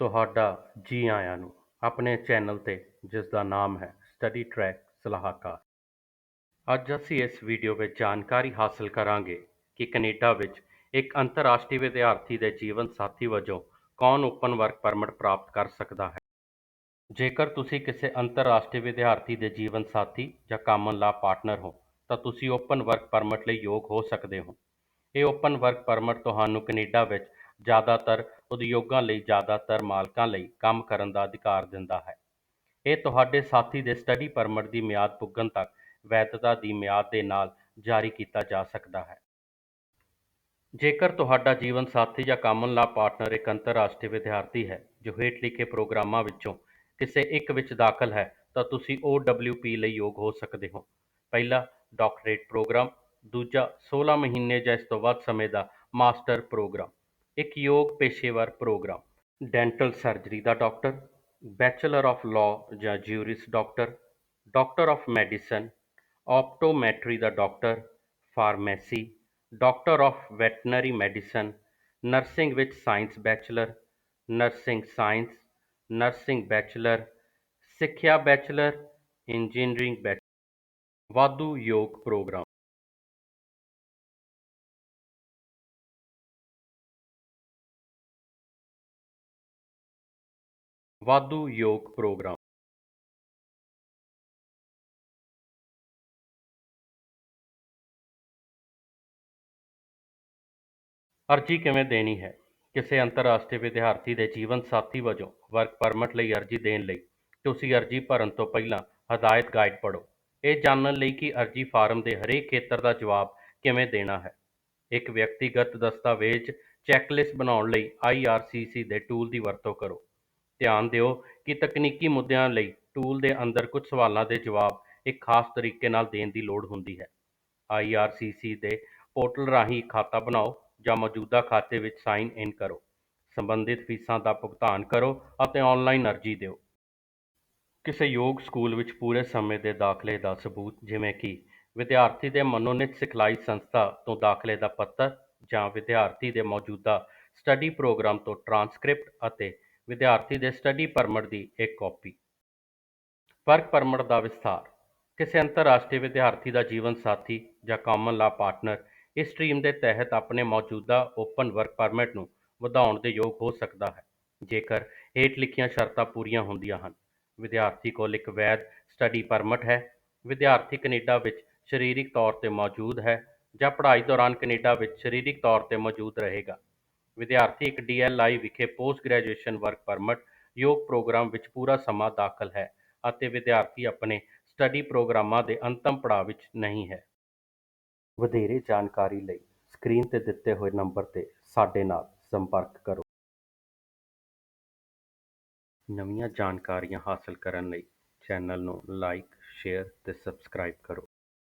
ਤੁਹਾਡਾ ਜੀ ਆਇਆਂ ਨੂੰ ਆਪਣੇ ਚੈਨਲ ਤੇ ਜਿਸ ਦਾ ਨਾਮ ਹੈ ਸਟੱਡੀ ਟਰੈਕ ਸਲਾਹਕਾਰ ਅੱਜ ਅਸੀਂ ਇਸ ਵੀਡੀਓ ਵਿੱਚ ਜਾਣਕਾਰੀ ਹਾਸਲ ਕਰਾਂਗੇ ਕਿ ਕੈਨੇਡਾ ਵਿੱਚ ਇੱਕ ਅੰਤਰਰਾਸ਼ਟਰੀ ਵਿਦਿਆਰਥੀ ਦੇ ਜੀਵਨ ਸਾਥੀ ਵਜੋਂ ਕੌਣ ਓਪਨ ਵਰਕ ਪਰਮਿਟ ਪ੍ਰਾਪਤ ਕਰ ਸਕਦਾ ਹੈ। ਜੇਕਰ ਤੁਸੀਂ ਕਿਸੇ ਅੰਤਰਰਾਸ਼ਟਰੀ ਵਿਦਿਆਰਥੀ ਦੇ ਜੀਵਨ ਸਾਥੀ ਜਾਂ ਕਾਮਨ ਲਾ ਪਾਰਟਨਰ ਹੋ, ਤਾਂ ਤੁਸੀਂ ਓਪਨ ਵਰਕ ਪਰਮਿਟ ਲਈ ਯੋਗ ਹੋ ਸਕਦੇ ਹੋ। ਇਹ ਓਪਨ ਵਰਕ ਪਰਮਿਟ ਤੁਹਾਨੂੰ ਕੈਨੇਡਾ ਵਿੱਚ ਜ਼ਿਆਦਾਤਰ ਉਦਯੋਗਾਂ ਲਈ ਜ਼ਿਆਦਾਤਰ ਮਾਲਕਾਂ ਲਈ ਕੰਮ ਕਰਨ ਦਾ ਅਧਿਕਾਰ ਦਿੰਦਾ ਹੈ। ਇਹ ਤੁਹਾਡੇ ਸਾਥੀ ਦੇ ਸਟੱਡੀ ਪਰਮਿਟ ਦੀ ਮਿਆਦ ਪੁੱਗਣ ਤੱਕ ਵੈਧਤਾ ਦੀ ਮਿਆਦ ਦੇ ਨਾਲ ਜਾਰੀ ਕੀਤਾ ਜਾ ਸਕਦਾ ਹੈ। ਜੇਕਰ ਤੁਹਾਡਾ ਜੀਵਨ ਸਾਥੀ ਜਾਂ ਕਾਮਨ ਲਾ ਪਾਰਟਨਰ ਇੱਕ ਅੰਤਰਰਾਸ਼ਟਰੀ ਵਿਦਿਆਰਥੀ ਹੈ, ਜੋ ਹੇਠ ਲਿਖੇ ਪ੍ਰੋਗਰਾਮਾਂ ਵਿੱਚੋਂ ਕਿਸੇ ਇੱਕ ਵਿੱਚ ਦਾਖਲ ਹੈ, ਤਾਂ ਤੁਸੀਂ OWP ਲਈ ਯੋਗ ਹੋ ਸਕਦੇ ਹੋ। ਪਹਿਲਾ ਡਾਕਟਰੇਟ ਪ੍ਰੋਗਰਾਮ ਦੂਜਾ 16 ਮਹੀਨੇ ਜਾਂ ਇਸ ਤੋਂ ਵੱਧ ਸਮੇਂ ਦਾ ਮਾਸਟਰ ਪ੍ਰੋਗਰਾਮ ਇੱਕ ਯੋਗ ਪੇਸ਼ੇਵਰ ਪ੍ਰੋਗਰਾਮ। ਡੈਂਟਲ ਸਰਜਰੀ ਦਾ ਡਾਕਟਰ, ਬੈਚਲਰ ਆਫ ਲਾਅ ਜਾਂ juris doctor doctor of medicine, optometry the doctor, pharmacy, doctor of veterinary medicine, nursing ਵਿੱਚ science bachelor, nursing science, nursing bachelor, ਸਿੱਖਿਆ ਬੈਚਲਰ, ਇੰਜੀਨੀਅਰਿੰਗ ਬੈਚ, ਵਾਧੂ ਯੋਗ programme. ਵਾਧੂ ਯੋਗ programme. ਅਰਜ਼ੀ ਕਿਵੇਂ ਦੇਣੀ ਹੈ? ਕਿਸੇ ਅੰਤਰਰਾਸ਼ਟਰੀ ਵਿਦਿਆਰਥੀ ਦੇ ਜੀਵਨ ਸਾਥੀ ਵਜੋਂ ਵਰਕ ਪਰਮਿਟ ਲਈ ਅਰਜ਼ੀ ਦੇਣ ਲਈ ਤੁਸੀਂ ਅਰਜ਼ੀ ਭਰਨ ਤੋਂ ਪਹਿਲਾਂ ਹਦਾਇਤ ਗਾਈਡ ਪੜ੍ਹੋ। ਇਹ ਜਾਣਨ ਲਈ ਕਿ ਅਰਜ਼ੀ ਫਾਰਮ ਦੇ ਹਰੇਕ ਖੇਤਰ ਦਾ ਜਵਾਬ ਕਿਵੇਂ ਦੇਣਾ ਹੈ। ਇੱਕ ਵਿਅਕਤੀਗਤ ਦਸਤਾਵੇਜ਼ ਚੈੱਕਲਿਸਟ ਬਣਾਉਣ ਲਈ IRCC ਦੇ ਟੂਲ ਦੀ ਵਰਤੋਂ ਕਰੋ। ਧਿਆਨ ਦਿਓ ਕਿ ਤਕਨੀਕੀ ਮੁੱਦਿਆਂ ਲਈ ਟੂਲ ਦੇ ਅੰਦਰ ਕੁਝ ਸਵਾਲਾਂ ਦੇ ਜਵਾਬ ਇੱਕ ਖਾਸ ਤਰੀਕੇ ਨਾਲ ਦੇਣ ਦੀ ਲੋੜ ਹੁੰਦੀ ਹੈ। IRCC ਦੇ ਪੋਰਟਲ ਰਾਹੀਂ ਖਾਤਾ ਬਣਾਓ ਜਾਂ ਮੌਜੂਦਾ ਖਾਤੇ ਵਿੱਚ ਸਾਈਨ ਇਨ ਕਰੋ। ਸੰਬੰਧਿਤ ਫੀਸਾਂ ਦਾ ਭੁਗਤਾਨ ਕਰੋ ਅਤੇ ਆਨਲਾਈਨ ਅਰਜ਼ੀ ਦਿਓ। ਕਿਸੇ ਯੋਗ ਸਕੂਲ ਵਿੱਚ ਪੂਰੇ ਸਮੇਂ ਦੇ ਦਾਖਲੇ ਦਾ ਸਬੂਤ ਜਿਵੇਂ ਕਿ ਵਿਦਿਆਰਥੀ ਦੇ ਮਨੋਨੀਤ ਸਿਖਲਾਈ ਸੰਸਥਾ ਤੋਂ ਦਾਖਲੇ ਦਾ ਪੱਤਰ ਜਾਂ ਵਿਦਿਆਰਥੀ ਦੇ ਮੌਜੂਦਾ ਸਟੱਡੀ ਪ੍ਰੋਗਰਾਮ ਤੋਂ ਟ੍ਰਾਂਸਕ੍ਰਿਪਟ ਅਤੇ ਵਿਦਿਆਰਥੀ ਦੇ ਸਟੱਡੀ ਪਰਮਿਟ ਦੀ ਇੱਕ ਕਾਪੀ ਵਰਕ ਪਰਮਿਟ ਦਾ ਵਿਸਥਾਰ। ਕਿਸੇ ਅੰਤਰਰਾਸ਼ਟਰੀ ਵਿਦਿਆਰਥੀ ਦਾ ਜੀਵਨ ਸਾਥੀ ਜਾਂ ਕਾਮਨ ਲਾ ਪਾਰਟਨਰ ਇਸ ਸਟ੍ਰੀਮ ਦੇ ਤਹਿਤ ਆਪਣੇ ਮੌਜੂਦਾ ਓਪਨ ਵਰਕ ਪਰਮਿਟ ਨੂੰ ਵਧਾਉਣ ਦੇ ਯੋਗ ਹੋ ਸਕਦਾ ਹੈ, ਜੇਕਰ ਹੇਠ ਲਿਖੀਆਂ ਸ਼ਰਤਾਂ ਪੂਰੀਆਂ ਹੁੰਦੀਆਂ ਹਨ। ਵਿਦਿਆਰਥੀ ਕੋਲ ਇੱਕ ਵੈਧ ਸਟੱਡੀ ਪਰਮਿਟ ਹੈ। ਵਿਦਿਆਰਥੀ ਕੈਨੇਡਾ ਵਿੱਚ ਸਰੀਰਕ ਤੌਰ ਤੇ ਮੌਜੂਦ ਹੈ ਜਾਂ ਪੜ੍ਹਾਈ ਦੌਰਾਨ ਕੈਨੇਡਾ ਵਿੱਚ ਸਰੀਰਕ ਤੌਰ ਤੇ ਮੌਜੂਦ ਰਹੇਗਾ। ਵਿਦਿਆਰਥੀ ਇੱਕ DLI ਵਿਖੇ ਪੋਸਟ ਗ੍ਰੈਜੂਏਸ਼ਨ ਵਰਕ ਪਰਮਿਟ ਯੋਗ ਪ੍ਰੋਗਰਾਮ ਵਿੱਚ ਪੂਰਾ ਸਮਾਂ ਦਾਖਲ ਹੈ ਅਤੇ ਵਿਦਿਆਰਥੀ ਆਪਣੇ ਸਟੱਡੀ ਪ੍ਰੋਗਰਾਮਾਂ ਦੇ ਅੰਤਮ ਪੜਾਅ ਵਿੱਚ ਨਹੀਂ ਹੈ। ਵਧੇਰੇ ਜਾਣਕਾਰੀ ਲਈ ਸਕਰੀਨ ਤੇ ਦਿੱਤੇ ਹੋਏ ਨੰਬਰ ਤੇ ਸਾਡੇ ਨਾਲ ਸੰਪਰਕ ਕਰੋ। ਨਵੀਆਂ ਜਾਣਕਾਰੀਆਂ ਹਾਸਲ ਕਰਨ ਲਈ ਚੈਨਲ ਨੂੰ ਲਾਈਕ, ਸ਼ੇਅਰ ਤੇ ਸਬਸਕ੍ਰਾਈਬ ਕਰੋ।